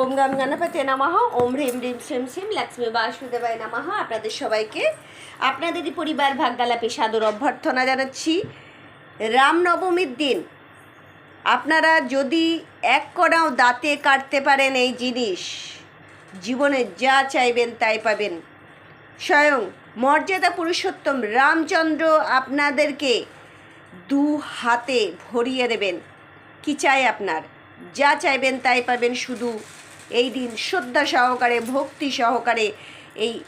ওম গাম গণপতি নামাহ ওম হ্রিম রিম শ্রিম শ্রিম লক্ষ্মী বাসুদেবায় নামাহ আপনাদের সবাইকে, আপনাদেরই পরিবার ভাগ্যালাপে সাদর অভ্যর্থনা জানাচ্ছি। রামনবমীর দিন। আপনারা যদি এক কণাও দাঁতে কাটতে পারেন এই জিনিস, জীবনে যা চাইবেন তাই পাবেন। স্বয়ং মর্যাদা পুরুষোত্তম রামচন্দ্র আপনাদেরকে দু হাতে ভরিয়ে দেবেন। কি চাই আপনার? যা চাইবেন তাই পাবেন শুধু এই দিন শ্রদ্ধা সহকারে, ভক্তি সহকারে এই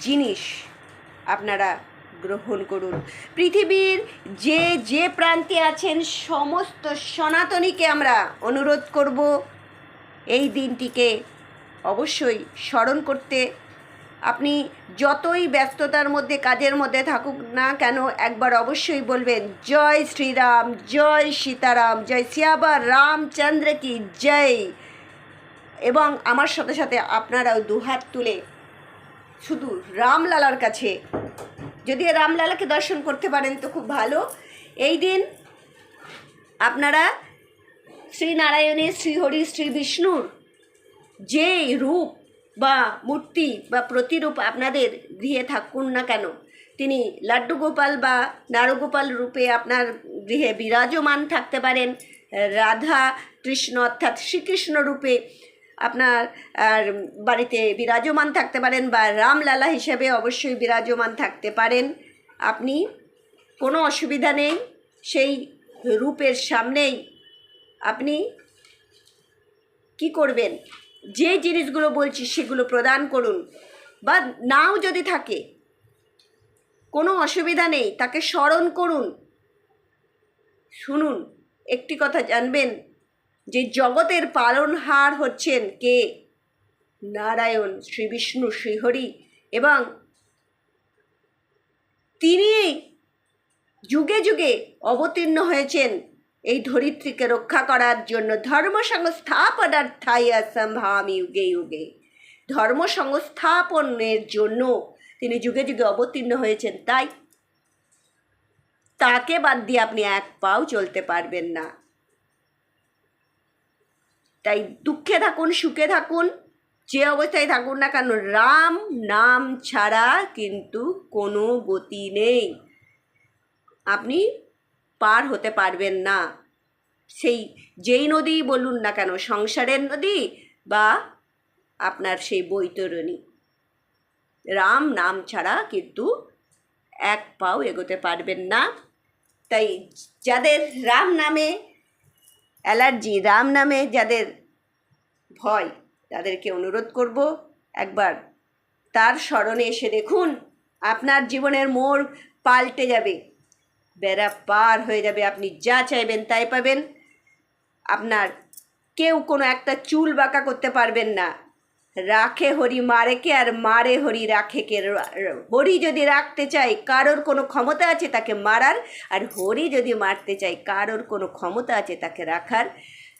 জিনিস আপনারা গ্রহণ করুন। পৃথিবীর যে যে প্রান্তে আছেন, সমস্ত সনাতনীকে আমরা অনুরোধ করব এই দিনটিকে অবশ্যই স্মরণ করতে। আপনি যতই ব্যস্ততার মধ্যে, কাজের মধ্যে থাকুক না কেন, একবার অবশ্যই বলবেন, জয় শ্রীরাম, জয় সীতারাম, জয় শ্যাবা রামচন্দ্র কি জয়? এবং আমার সাথে সাথে আপনারাও দুহাত তুলে শুধু রামলালার কাছে, যদি রামলালাকে দর্শন করতে পারেন তো খুব ভালো। এই দিন আপনারা শ্রীনারায়ণের শ্রীহরি শ্রী বিষ্ণুর যে রূপ বা মূর্তি বা প্রতিরূপ আপনাদের গৃহে থাকুন না কেন, তিনি লাড্ডু গোপাল বা নারগোপাল রূপে আপনার গৃহে বিরাজমান থাকতে পারেন। রাধা কৃষ্ণ অর্থাৎ শ্রীকৃষ্ণ রূপে আপনার বাড়িতে বিরাজমান থাকতে পারেন বা রামলালা হিসেবে অবশ্যই বিরাজমান থাকতে পারেন। আপনি কোনো অসুবিধা নেই, সেই রূপের সামনেই আপনি কি করবেন? যে জিনিসগুলো বলছি সেগুলো প্রদান করুন। বা নাও যদি থাকে, কোনো অসুবিধা নেই, তাকে স্মরণ করুন। শুনুন, একটি কথা জানবেন যে জগতের পালনহার হচ্ছেন কে? নারায়ণ শ্রী বিষ্ণু শ্রীহরি এবং তিনি যুগে যুগে অবতীর্ণ হয়েছেন। এই ধরিত্রীকে রক্ষা করার জন্য ধর্ম সংস্থাপনার্থায় সম্ভামি যুগে যুগে। ধর্ম সংস্থাপনের জন্য তিনি যুগে যুগে অবতীর্ণ হয়েছেন, তাই তাকে বাদ দিয়ে আপনি এক পাও চলতে পারবেন না। তাই দুঃখে থাকুন, সুখে থাকুন, যে অবস্থায় থাকুন না কেন, রাম নাম ছাড়া কিন্তু কোনো গতি নেই। আপনি পার হতে পারবেন না। সেই যেই নদী বলুন না কেন, সংসারের নদী বা আপনার সেই বৈতরণী। রাম নাম ছাড়া কিন্তু এক পাও এগোতে পারবেন না। তাই যাদের রাম নামে অ্যালার্জি, রাম নামে যাদের ভয়। তাদেরকে অনুরোধ করব, একবার তার স্মরণে এসে দেখুন, আপনার জীবনের মোড় পাল্টে যাবে। বেড়া পার হয়ে যাবে, আপনি যা চাইবেন তাই পাবেন। আপনার কেউ কোনো একটা চুল বাঁকা করতে পারবেন না। রাখে হরি মারেকে আর মারে হরি রাখেকে। হরি যদি রাখতে চাই কারোর কোনো ক্ষমতা আছে তাকে মারার, আর হরি যদি মারতে চাই কারোর কোনো ক্ষমতা আছে তাকে রাখার।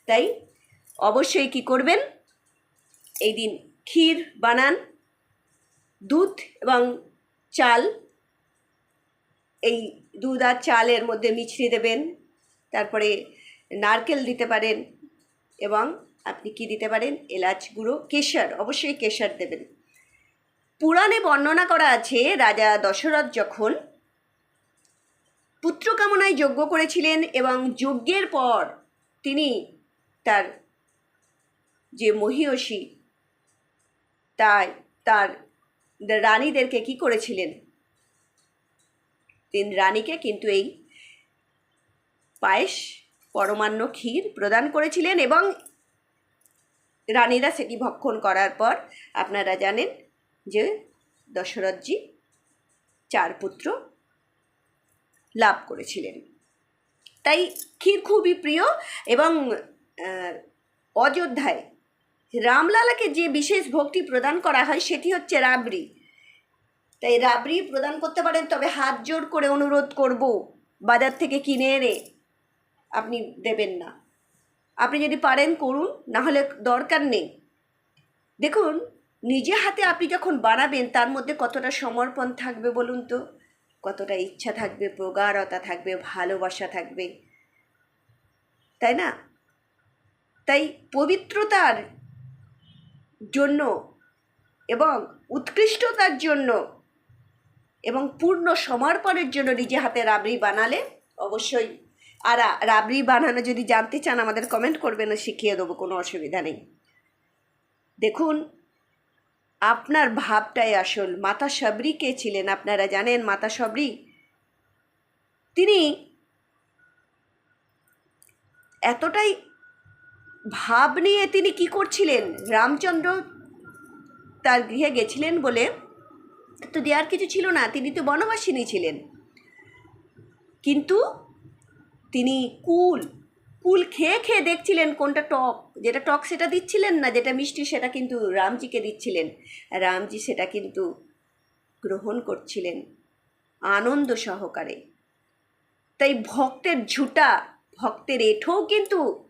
তাই অবশ্যই কি করবেন? এই দিন ক্ষীর বানান, দুধ এবং চাল। এই দুধ আর চালের মধ্যে মিছড়ে দেবেন, তারপরে নারকেল দিতে পারেন এবং আপনি কি দিতে পারেন? এলাচ গুঁড়ো, কেশর, অবশ্যই কেশর দেবেন। পুরাণে বর্ণনা করা আছে, রাজা দশরথ যখন পুত্র কামনায় যজ্ঞ করেছিলেন এবং যজ্ঞের পর তিনি তার যে মহিয়সী, তাই তার রানীদেরকে কি করেছিলেন? তিন রানীকে কিন্তু এই পায়েস পরমান্ন ক্ষীর প্রদান করেছিলেন এবং রানীরা সেটি ভক্ষণ করার পর আপনারা জানেন যে দশরথজি চার পুত্র লাভ করেছিলেন। তাই ক্ষীর খুবই প্রিয় এবং অযোধ্যায় রামলালাকে যে বিশেষ ভক্তি প্রদান করা হয় সেটি হচ্ছে রাবড়ি। তাই রাবড়ি প্রদান করতে পারেন, তবে হাত জোর করে অনুরোধ করব, বাজার থেকে কিনে এনে আপনি দেবেন না। আপনি যদি পারেন করুন, না হলে দরকার নেই। দেখুন, নিজে হাতে আপনি যখন বানাবেন, তার মধ্যে কতটা সমর্পণ থাকবে বলুন তো? কতটা ইচ্ছা থাকবে, প্রগাঢ়তা থাকবে, ভালোবাসা থাকবে। তাই না? তাই পবিত্রতার জন্য এবং উৎকৃষ্টতার জন্য এবং পূর্ণ সমর্পণের জন্য নিজে হাতে রাবড়ি বানালে অবশ্যই। আর রাবড়ি বানানো যদি জানতে চান, আমাদের কমেন্ট করবেন শিখিয়ে দেবো, কোনো অসুবিধা নেই। দেখুন, আপনার ভাবটাই আসল। মাতা সাবরি কে ছিলেন? আপনারা জানেন মাতা সাবরি তিনি এতটাই ভাব নিয়ে তিনি কি করছিলেন? রামচন্দ্র তার গৃহে গেছিলেন বলে তো দেওয়ার কিছু ছিল না, তিনি তো বনবাসিনী ছিলেন। কিন্তু তিনি কুল কুল খেয়ে খেয়ে দেখছিলেন কোনটা টক, যেটা টক সেটা দিচ্ছিলেন না, যেটা মিষ্টি সেটা কিন্তু রামজিকে দিচ্ছিলেন। রামজি সেটা কিন্তু গ্রহণ করছিলেন আনন্দ সহকারে। তাই ভক্তের ঝুটা, ভক্তের এঠোও কিন্তু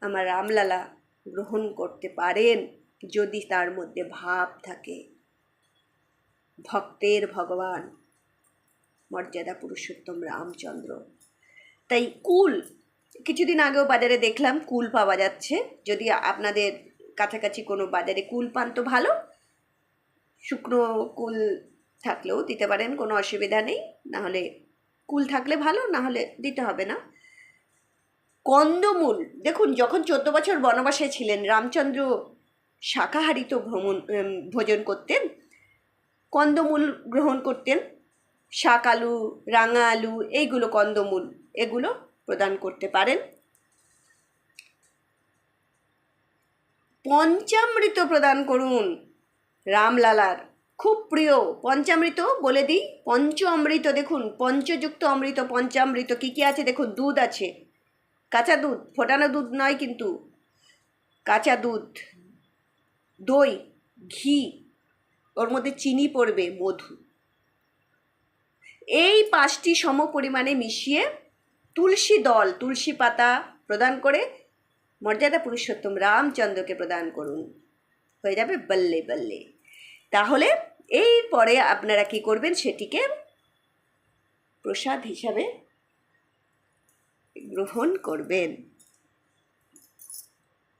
আমার রামলালা গ্রহণ করতে পারেন যদি তার মধ্যে ভাব থাকে। ভক্তের ভগবান, মর্যাদা পুরুষোত্তম রামচন্দ্র। তাই কুল, কিছুদিন আগেও বাজারে দেখলাম কুল পাওয়া যাচ্ছে। যদি আপনাদের কাছাকাছি কোনো বাজারে কুল পান তো ভালো। শুকনো কুল থাকলেও দিতে পারেন, কোনো অসুবিধা নেই। নাহলে কুল থাকলে ভালো না হলে দিতে হবে না। কন্দমূল। দেখুন, যখন চোদ্দ বছর বনবাসে ছিলেন, রামচন্দ্র শাকাহারি তো ভ্রমণ ভোজন করতেন, কন্দমূল গ্রহণ করতেন শাক আলু রাঙা আলু এইগুলো কন্দমূল, এগুলো প্রদান করতে পারেন। পঞ্চামৃত প্রদান করুন, রামলালার। খুব প্রিয়, পঞ্চামৃত বলে দিই পঞ্চ অমৃত দেখুন, পঞ্চযুক্ত অমৃত, পঞ্চামৃত, কী কী আছে? দেখুন, দুধ আছে। কাঁচা দুধ, ফোটানো দুধ নয় কিন্তু। কাঁচা দুধ, দই, ঘি, ওর মধ্যে চিনি পড়বে, মধু। এই পাঁচটি সম পরিমাণে মিশিয়ে তুলসী দল, তুলসী পাতা প্রদান করে মর্যাদা পুরুষোত্তম রামচন্দ্রকে প্রদান করুন। হয়ে যাবে বল্লে বল্লে। তাহলে এরপরে আপনারা কি করবেন সেটিকে প্রসাদ হিসাবে গ্রহণ করবেন।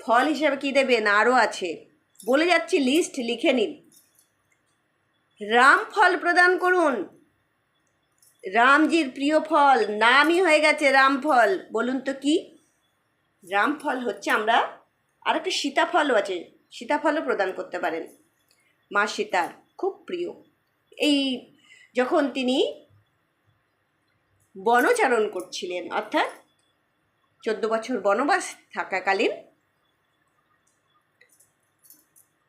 ফল হিসাবে কি দেবেন? আরও আছে। বলে যাচ্ছি লিস্ট লিখে নিন। রাম ফল প্রদান করুন। রামজির প্রিয় ফল, নামই হয়ে গেছে রামফল বলুন তো কি? রামফল হচ্ছে আমরা আর একটা সীতাফলও আছে, সীতাফলও প্রদান করতে পারেন। মা সীতার খুব প্রিয়। এই যখন তিনি বনচারণ করছিলেন, অর্থাৎ চোদ্দ বছর বনবাস থাকাকালীন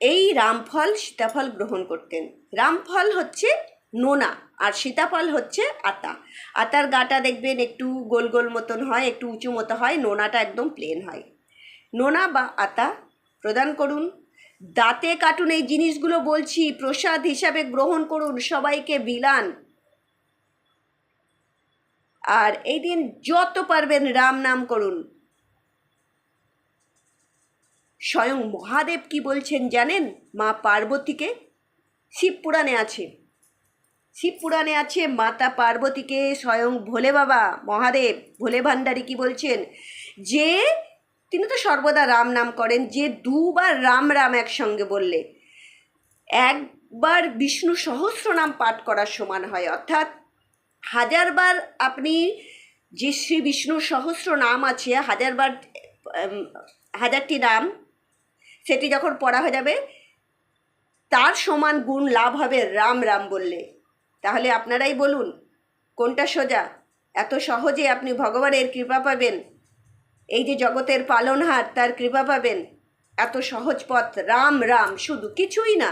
এই রামফল সীতাফল গ্রহণ করতেন। রামফল হচ্ছে নোনা আর সীতাফল হচ্ছে আতা। আতার গাটা দেখবেন একটু গোল গোল মতন হয়, একটু উঁচু মতো হয়, নোনাটা একদম প্লেন হয়। নোনা বা আতা প্রদান করুন। দাঁতে কাটুন, এই জিনিসগুলো বলছি, প্রসাদ হিসাবে গ্রহণ করুন, সবাইকে বিলান। আর এই দিন যত পারবেন রাম নাম করুন। স্বয়ং মহাদেব কি বলছেন জানেন? মা পার্বতীকে শিব পুরাণে আছে। শিব পুরাণে আছে, মাতা পার্বতীকে স্বয়ং ভোলে বাবা, মহাদেব, ভোলে ভান্ডারী কি বলছেন? যে, তিনি তো সর্বদা রাম নাম করেন, যে দুবার রাম রাম একসঙ্গে বললে। একবার বিষ্ণু সহস্র নাম পাঠ করার সমান হয়, অর্থাৎ হাজারবার আপনি যে শ্রী বিষ্ণুর সহস্র নাম আছে, হাজারবার হাজারটি নাম, সেটি যখন পড়া হয়ে যাবে, তার সমান গুণ লাভ হবে রাম রাম বললে। তাহলে আপনারাই বলুন, কোনটা সোজা? এত সহজে আপনি ভগবানের কৃপা পাবেন, এই যে জগতের পালনহার, তার কৃপা পাবেন, এত সহজ পথ, রাম রাম, শুধু কিছুই না।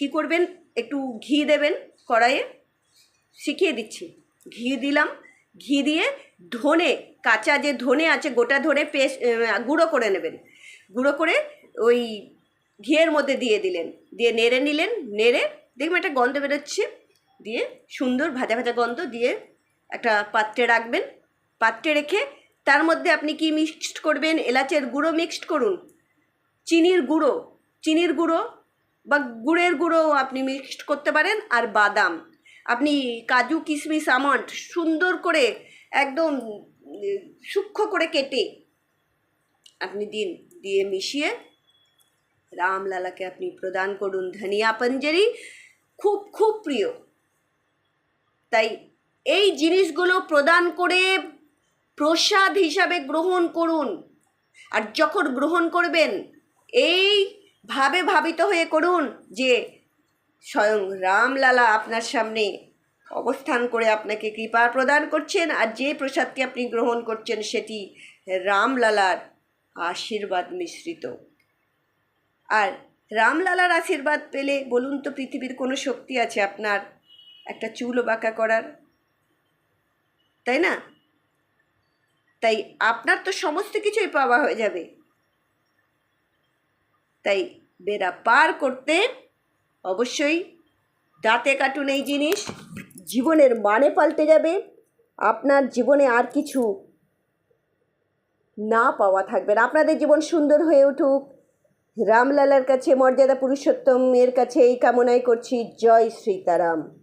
কি করবেন? একটু ঘি দেবেন কড়াইয়ে। শিখিয়ে দিচ্ছি। ঘি দিলাম। ঘি দিয়ে ধনে, কাঁচা যে ধনে আছে, গোটা ধনে পেস্ট গুঁড়ো করে নেবেন। গুঁড়ো করে ওই ঘিয়ের মধ্যে দিয়ে দিলেন। দিয়ে নেড়ে নিলেন। নেড়ে দেখবেন একটা গন্ধ বেরোচ্ছে। দিয়ে সুন্দর ভাজা ভাজা গন্ধ দিয়ে একটা পাত্রে রাখবেন। পাত্রে রেখে তার মধ্যে আপনি কি মিক্সড করবেন? এলাচের গুঁড়ো মিক্সড করুন। চিনির গুঁড়ো। চিনির গুঁড়ো বা গুড়ের গুঁড়ো আপনি মিক্সড করতে পারেন আর বাদাম। আপনি কাজু, কিশমিশ, আমন্ড সুন্দর করে একদম সূক্ষ্ম করে কেটে আপনি দিন, দিয়ে মিশিয়ে রামলালাকে আপনি প্রদান করুন। ধনিয়া পঞ্জেরি খুব খুব প্রিয়। তাই এই জিনিসগুলো প্রদান করে প্রসাদ হিসাবে গ্রহণ করুন। আর যখন গ্রহণ করবেন, এই ভাবে ভাবিত হয়ে করুন যে স্বয়ং রামলালা আপনার সামনে অবস্থান করে আপনাকে কৃপা প্রদান করছেন আর যে প্রসাদটি আপনি গ্রহণ করছেন সেটি রামলালার আশীর্বাদ মিশ্রিত। আর রামলালার আশীর্বাদ পেলে বলুন তো পৃথিবীর কোনো শক্তি আছে আপনার? একটা চুলও বাঁকা করার। তাই না? তাই আপনার তো সমস্ত কিছুই পাওয়া হয়ে যাবে। তাই বেড়া পার করতে অবশ্যই দাঁতে কাটুন এই জিনিস। জীবনের মানে পাল্টে যাবে। আপনার জীবনে আর কিছু না পাওয়া থাকবে না। আপনাদের জীবন সুন্দর হয়ে উঠুক। রামলালার কাছে, মর্যাদা পুরুষোত্তমের কাছে এই কামনাই করছি। জয় সীতারাম।